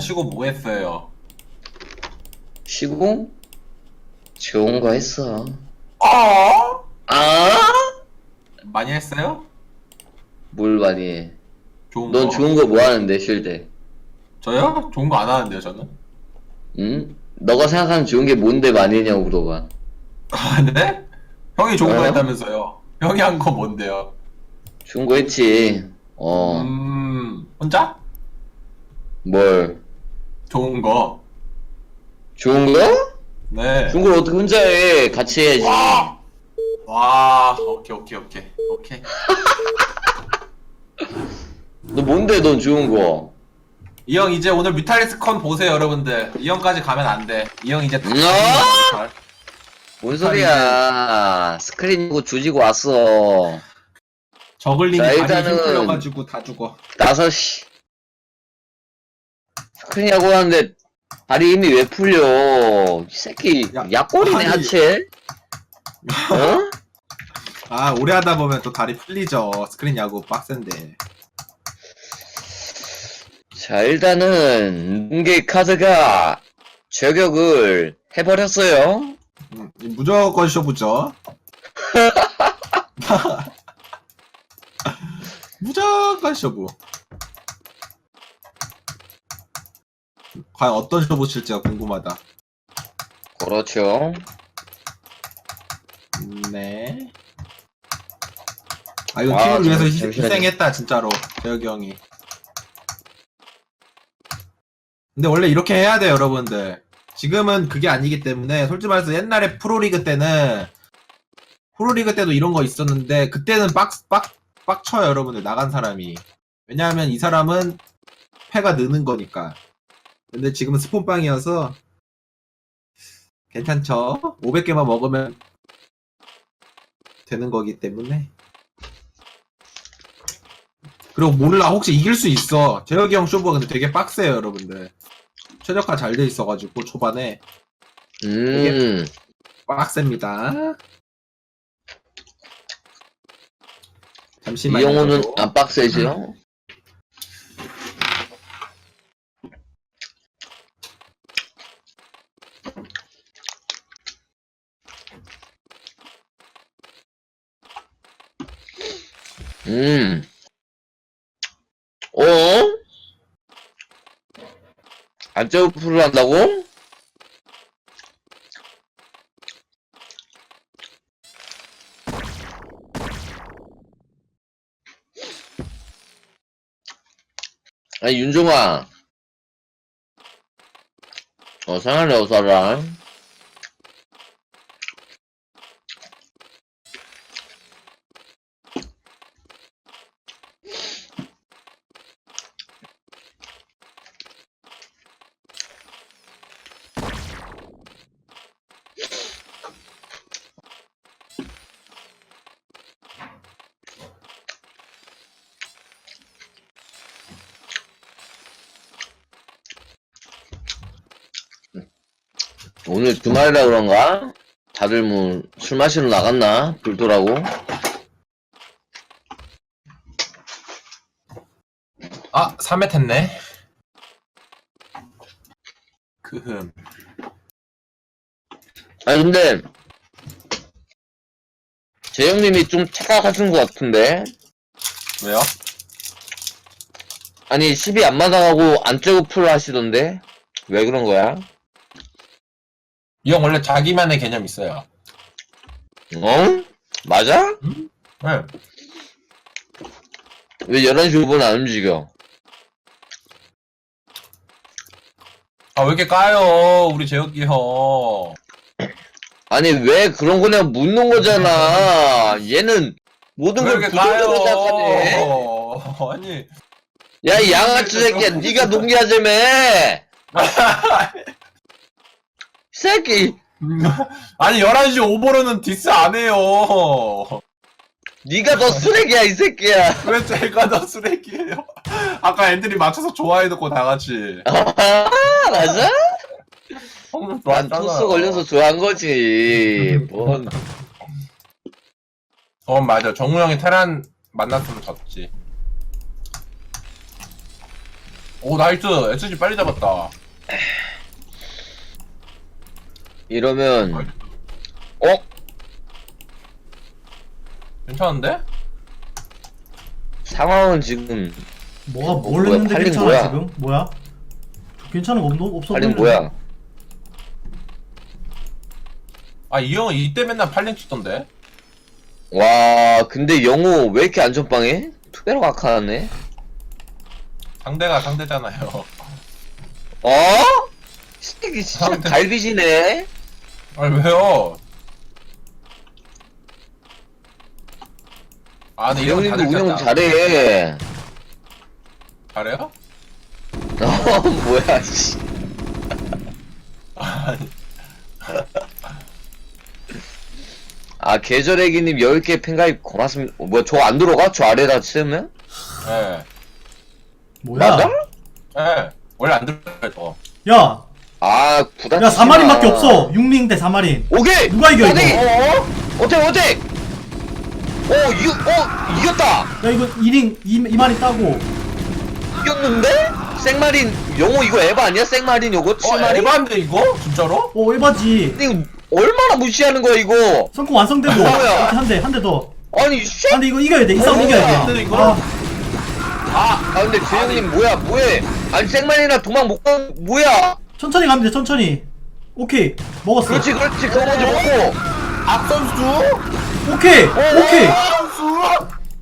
주 쉬고 뭐 했어요? 쉬고? 좋은 거 했어. 어? 아? 많이 했어요? 뭘 많이 해. 좋은 넌 거. 좋은 거 뭐 하는데, 쉴 때? 저요? 좋은 거 안 하는데요, 저는? 응? 너가 생각하는 좋은 게 뭔데 많이 했냐고 물어봐. 아, 네? 형이 좋은 거 어? 했다면서요? 형이 한 거 뭔데요? 좋은 거 했지. 어, 음, 혼자? 뭘. 좋은 거. 좋은 거? 네. 좋은 걸 어떻게 혼자 해. 같이 해야지. 와, 오케이, 오케이, 오케이. 오케이. 너 뭔데, 넌 좋은 거? 이 형 이제 오늘 뮤탈리스 컨 보세요, 여러분들. 이 형까지 가면 안 돼. 이 형 이제 다. 어? 뭔 소리야. 스크린 이고 조지고 왔어. 저글링이 자, 다리 힘 일단은- 풀려가지고 다 죽어. 나서, 씨. 스크린 야구 하는데, 다리 힘이 왜 풀려? 이 새끼, 야, 약골이네, 아니. 하체? 어? 아, 오래 하다 보면 또 다리 풀리죠. 스크린 야구 빡센데. 자, 일단은, 눈게 카드가 저격을 해버렸어요. 음, 무조건 쇼부죠. 무조건 쇼부. 과연 어떤 쇼부 칠지가 궁금하다. 그렇죠. 음, 네. 아, 이거 아, 팀을 위해서 잠- 희- 잠시만요. 희생했다, 진짜로. 재혁이 형이. 근데 원래 이렇게 해야 돼요, 여러분들. 지금은 그게 아니기 때문에, 솔직히 말해서 옛날에 프로리그 때는, 프로리그 때도 이런 거 있었는데, 그때는 빡, 빡, 빡쳐요, 여러분들. 나간 사람이. 왜냐하면 이 사람은 패가 느는 거니까. 근데 지금은 스폰빵이어서, 괜찮죠? 500개만 먹으면 되는 거기 때문에. 그리고 몰라, 혹시 이길 수 있어. 재혁이 형 쇼부가 근데 되게 빡세요, 여러분들. 최적화 잘 돼 있어가지고, 초반에. 음, 빡셉니다. 이 잠시만요. 영호는 저도. 안 빡세죠? 음. 어? 풀을 한다고? 아니 윤종아 어서하네 어서라 오늘 주말이라 그런가? 다들 뭐 술 마시러 나갔나? 불도라고? 아, 3회 했네. 그흠. 아니 근데 재영님이 좀 착각하신 것 같은데 왜요? 아니 10이 안 맞아가고 안 째고 풀 하시던데 왜 그런 거야? 이 형 원래 자기만의 개념 있어요. 어? 맞아? 네. 왜 11시 5분 안 움직여? 아, 왜 이렇게 까요, 우리 재혁이 형. 아니 왜 그런 거냐 묻는 거잖아 얘는 모든 왜 걸 이렇게 부정적으로 생각하네 까요? 아니. 야 이 양아치 새끼야 네가 농기하자며 새끼 아니, 11시 5분은 디스 안 해요. 네가 더 쓰레기야 이 새끼야 왜 제가 더 쓰레기예요? 아까 애들이 맞춰서 좋아해놓고 다 같이. 아 맞아? 형님 난 좋았잖아요. 토스 걸려서 좋아한 거지 뭔 어, 맞아. 정우 형이 테란 만났으면 졌지. 오 나이스 SG 빨리 잡았다 이러면 어? 괜찮은데? 상황은 지금 뭐가 어, 뭘 뭐야, 했는데 팔린 괜찮아 뭐야? 지금? 뭐야? 괜찮은 거 없, 없어 아니 보이는데? 뭐야? 아 이 형은 이때 맨날 팔링 찍던데 와 근데 영호 왜 이렇게 안전빵해? 투배로 각하네. 상대가 상대잖아요 어? 이게 진짜 상대- 갈비지네. 아니 왜요? 아 근데 이런 다들 운영 짰다. 잘해. 잘해요? 어 뭐야 씨. 아니 아 계절애기님 10개 팬가입 고맙습니다. 어, 뭐야 저안 들어가? 저 아래다 치면? 예. 뭐야? 맞아? 예. 원래 안 들어요 야! 아 부담. 야 4마린밖에 없어 6링 대 4마린 오케이. 누가 이겨, 어디? 이거? 어? 어때 어때? 어 이거 어 이겼다. 야 이거 2링 2, 2마린 따고 이겼는데? 생마린 영호 이거 에바 아니야? 생마린 요거 어 7마린? 에반데 이거? 진짜로? 오 에바지 이거 얼마나 무시하는 거야 이거? 성공 완성되고 뭐야? 한대 한대 더. 아니 씨. 아 근데 이거 이겨야 돼. 이 싸움 어, 이겨야 근데 돼. 이거? 아, 아, 아 근데 주영님 뭐야 뭐해? 아니 생마린이나 도망 못 가. 뭐야? 천천히 가면 돼. 천천히. 오케이. 먹었어. 그렇지 그렇지 그거 먼저 먹고. 박선수? 오케이. 어, 오케이. 박선수?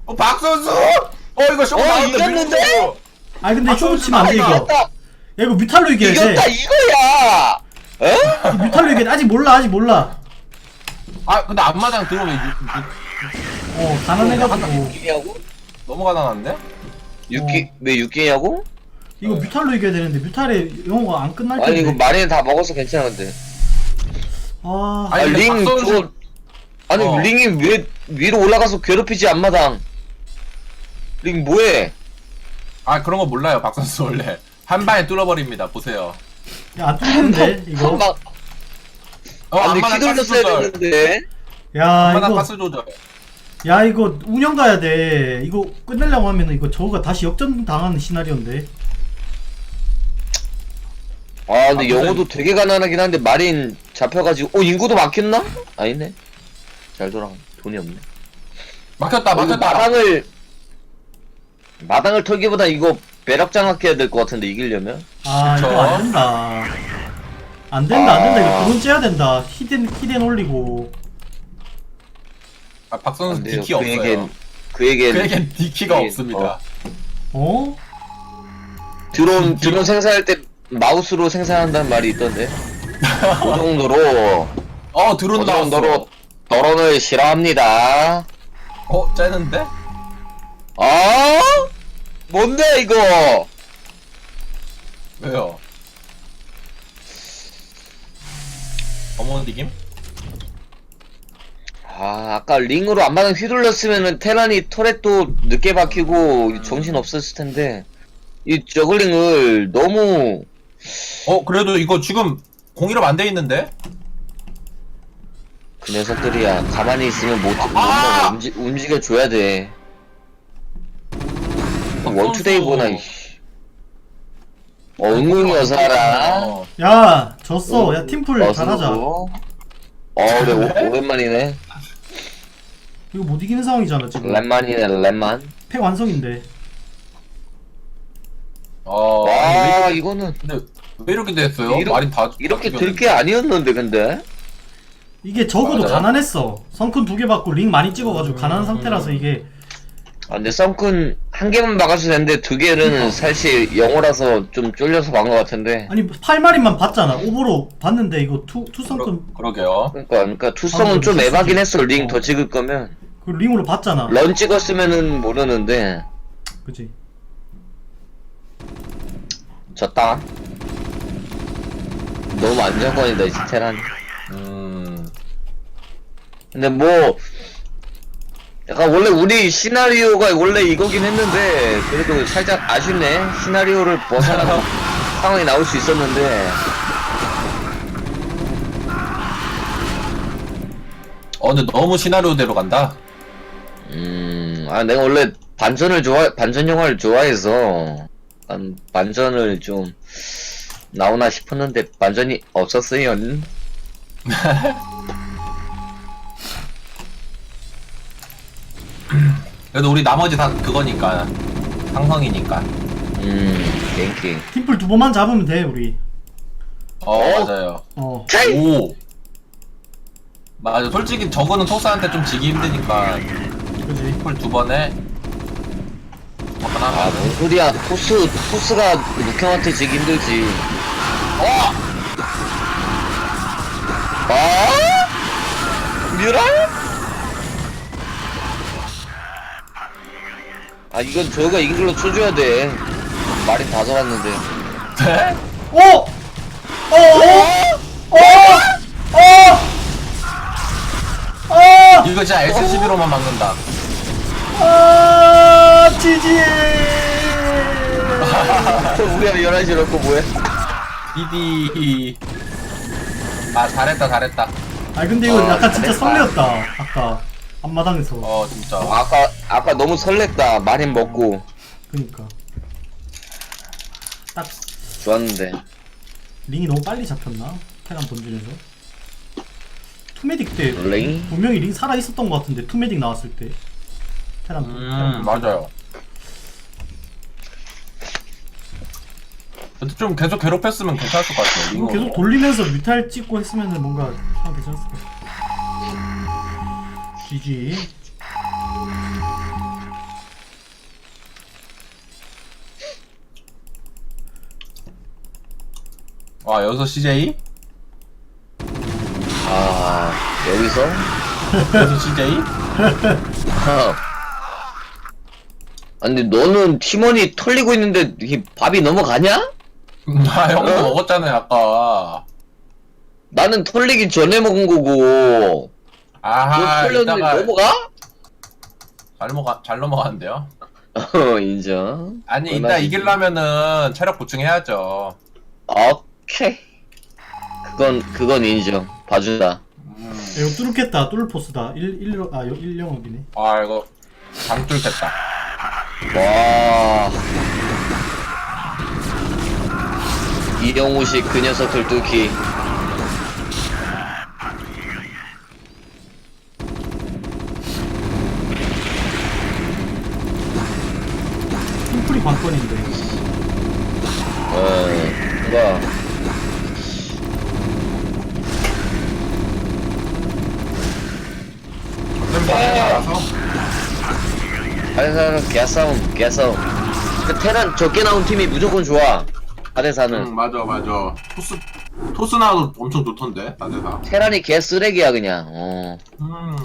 어 박선수? 어 이거 쇼 어, 이겼는데? 밀고. 아 근데 아, 쇼부 치면 안돼 이거. 야 이겼다 이거 뮤탈로 이겨야 돼. 이겼다 이거야. 어? 이거 뮤탈로 이겨야 돼. 아직 몰라. 아직 몰라. 아 근데 앞마당 들어오면 유- 유- 어 가난해가지고? 너무 가난한데? 육기 왜 육기냐고? 이거 뮤탈로 이겨야 되는데 뮤탈에 영어가 안 끝날 아니 이거 텐데. 마린 다 먹어서 괜찮은데. 아, 아니, 근데 아링 박선수- 저거 아니 어. 링이 왜 위로 올라가서 괴롭히지 앞마당? 링 뭐해? 아 그런 거 몰라요 박선수 원래 한 방에 뚫어버립니다 보세요 야 안 뚫리는데 이거. 한방 어 아니 앞마당 가스 휘둘렀어야 조절 되는데. 야 앞마당 이거 가스 조절 야 이거 운영 가야 돼. 이거 끝내려고 하면 이거 저거가 다시 역전 당하는 시나리오인데. 아 근데 아, 영호도 되게 가난하긴 한데 마린 잡혀가지고 어 인구도 막혔나? 아니네. 잘 돌아. 돈이 없네. 막혔다 어, 이거 막혔다 마당을 마당을 털기보다 이거 배럭 장악해야 될 것 같은데 이기려면. 아. 이거 안 된다. 안 된다 안 된다 아. 이거 드론 째야 된다. 히덴 히덴 올리고. 아 박선수 안 돼요. 디키 없어요 그에겐 그에겐 그에겐 디키가 그에겐- 없습니다 어? 드론 드론 생산할 때 마우스로 생산한다는 말이 있던데. 그 정도로 어그 드론 나왔어 정도로 드론을 싫어합니다. 어 째는데? 아 뭔데 이거? 왜요? 어머니김? 아 아까 링으로 안마당 휘둘렀으면은 테란이 터렛도 늦게 박히고 정신 없었을 텐데 이 저글링을 너무 어 그래도 이거 지금 공이로 안돼 있는데? 그 녀석들이야 가만히 있으면 못, 아! 못 움직, 움직여줘야 돼 원투데이 보나 이씨 어 응응 여사라 어. 야 졌어. 야 팀플 어, 잘하자. 어 그래 오, 오랜만이네 이거 못 이기는 상황이잖아 지금. 랩만이네 랩만 팩 완성인데. 어 아니, 와 왜, 이거는 근데 왜 이렇게 됐어요? 이러- 말이 다 이렇게 다될게 아니었는데 근데 이게 적어도 맞아요. 가난했어. 성큰 두 개 받고 링 많이 찍어가지고 음, 가난한 상태라서 음. 이게 아, 근데 썬큰 한 개만 막았을 텐데 두 개는 사실 영어라서 좀 쫄려서 간것 같은데. 아니 8마리만 봤잖아. 오버로 봤는데 이거 투 투 성큰 그러, 그러게요 그러니까 그러니까 투성은 방금 좀. 애바긴 했어. 링 어. 더 찍을 거면 그 링으로 봤잖아. 런 찍었으면은 모르는데 그지. 졌다. 너무 안정권이다 이 테란. 음 근데 뭐 약간 원래 우리 시나리오가 원래 이거긴 했는데 그래도 살짝 아쉽네. 시나리오를 벗어나는 상황이 나올 수 있었는데. 어 근데 너무 시나리오대로 간다 음, 아, 내가 원래 반전을 좋아, 반전 영화를 좋아해서, 약간 반전을 좀 나오나 싶었는데 반전이 없었어요. 그래도 우리 나머지 다 그거니까 상성이니까. 음, 땡킹. 팀플 두 번만 잡으면 돼 우리. 어, 어? 맞아요. 어. 오. 맞아. 솔직히 저거는 토스한테 좀 지기 힘드니까 그지. 폴 두 번에 한번 아. 뭔 소리야. 토스, 토스가 묵형한테 지기 힘들지. 어! 아? 뮤랄? 아, 이건 저희가 이긴 걸로 쳐줘야 돼. 마린 다 잡았는데. 네? 오! 어! 어! 어! 어! 어! 이거 진짜 S11로만 막는다. 아! 지지! 우리가 11시 넣고 뭐해? 디디. 아, 잘했다, 잘했다. 아 근데 이거 어, 약간 진짜 잘했다. 설레었다. 아까 앞마당에서. 어, 진짜. 아까, 아까 너무 설렜다. 마린 먹고. 그니까. 딱 좋았는데. 링이 너무 빨리 잡혔나? 테란 본진에서. 투메딕 때 링? 분명히 링 살아 있었던 것 같은데 투메딕 나왔을 때. 테란. 음, 맞아요. 근데 좀 계속 괴롭혔으면 괜찮을 것 같아요. 이거 계속 돌리면서 뮤탈 찍고 했으면은 뭔가 참 괜찮았을 것 같아. GG. 와, 여기서 CJ? 아, 여기서? 여기서 CJ? 아, 근데 너는 팀원이 털리고 있는데 이게 밥이 넘어가냐? 아, 형도 어? 먹었잖아요, 아까. 나는 털리기 전에 먹은 거고. 너 아하, 털렸는데 이따가 넘어가? 잘 넘어가, 잘 넘어갔는데요? 어, 인정. 아니, 이따 이기려면은 체력 보충해야죠. 오케이. 그건, 그건 인정. 봐준다. 음. 야, 이거 뚫겠다. 뚫포스다. 1, 1, 아, 1영업이네. 아, 이거 장줄 됐다. 와. 이영우식 그 녀석들 뚫기. 팀플이 관건인데. 어, 뭔가. 그럼 당연히 알아서. 하대사는 개싸움, 개싸움. 그 테란 적게 나온 팀이 무조건 좋아. 하대사는. 응, 맞아, 맞아. 토스, 토스 나와도 엄청 좋던데, 나대사. 테란이 개 쓰레기야, 그냥. 어. 음.